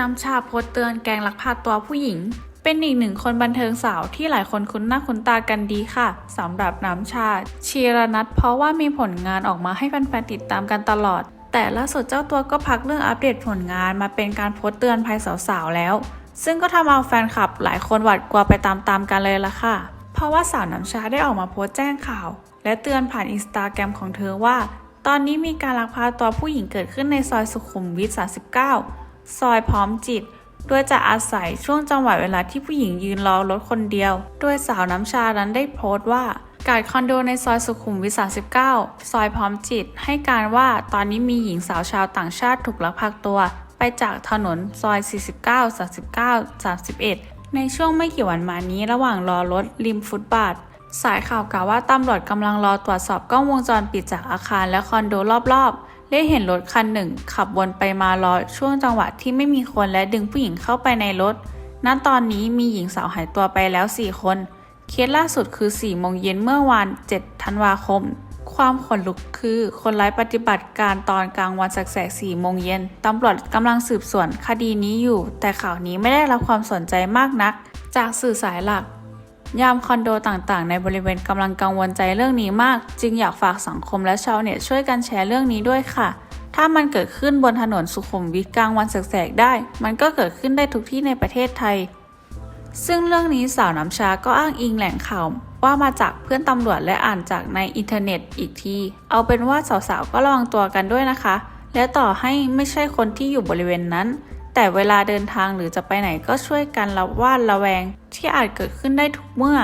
น้ำชาโพสเตือนแกงลักพาตัวผู้หญิง เป็นอีกหนึ่งคนบันเทิงสาวที่หลายคนคุ้นหน้าคุ้นตากันดีค่ะสำหรับน้ำชา ชีรนัทเพราะว่ามีผลงานออกมาให้แฟนๆติดตามกันตลอด แต่ล่าสุดเจ้าตัวก็พักเรื่องอัปเดตผลงานมาเป็นการโพสเตือนภัยสาวๆแล้ว ซึ่งก็ทำเอาแฟนคลับหลายคนหวาดกลัวไปตามๆกันเลยละค่ะ เพราะว่าสาวน้ำชาได้ออกมาโพสแจ้งข่าว และเตือนผ่านอินสตาแกรมของเธอว่า ตอนนี้มีการลักพาตัวผู้หญิงเกิดขึ้นในซอยสุขุมวิท 39 ซอยพร้อมจิต โดยจะอาศัยช่วงจังหวะเวลาที่ผู้หญิงยืนรอรถคนเดียว โดยสาวน้ำชานั้นได้โพสต์ว่ากาดคอนโดในซอยสุขุมวิท 39 ซอยพร้อมจิต ให้การว่าตอนนี้มีหญิงสาวชาวต่างชาติถูกลักพาตัว ไปจากถนนซอย 49 39 31 ในช่วงไม่กี่วันมานี้ระหว่างรอรถริมฟุตบาท สายข่าวกล่าวว่าตำรวจกำลังรอตรวจสอบกล้องวงจรปิดจากอาคารและคอนโดรอบๆ ได้เห็นรถคันหนึ่ง ขับวนไปมารอช่วงจังหวะที่ไม่มีคนและดึงผู้หญิงเข้าไปในรถ ณ ตอนนี้มีหญิงสาวหายตัวไปแล้ว 4 คน เคสล่าสุดคือ 4 โมงเย็นเมื่อวาน 7 ธันวาคม ความขนลุกคือคนร้ายปฏิบัติการตอนกลางวันแสกๆ4โมงเย็นตำรวจกำลังสืบสวนคดีนี้อยู่ แต่ข่าวนี้ไม่ได้รับความสนใจมากนัก จากสื่อสายหลัก ยามคอนโดต่างๆ ในบริเวณกำลังกังวลใจเรื่องนี้มาก จึงอยากฝากสังคมและชาวเน็ตช่วยกันแชร์เรื่องนี้ด้วยค่ะ ถ้ามันเกิดขึ้นบนถนนสุขุมวิทกลางวันแสกๆได้ มันก็เกิดขึ้นได้ทุกที่ในประเทศไทย ซึ่งเรื่องนี้สาวน้ำชาก็อ้างอิงแหล่งข่าวว่ามาจากเพื่อนตำรวจและอ่านจากในอินเทอร์เน็ตอีกที เอาเป็นว่าสาวๆก็ระวังตัวกันด้วยนะคะ และต่อให้ไม่ใช่คนที่อยู่บริเวณนั้น แต่เวลาเดินทางหรือจะไปไหนก็ช่วยกันระวาดระแวงที่อาจเกิดขึ้นได้ทุกเมื่อ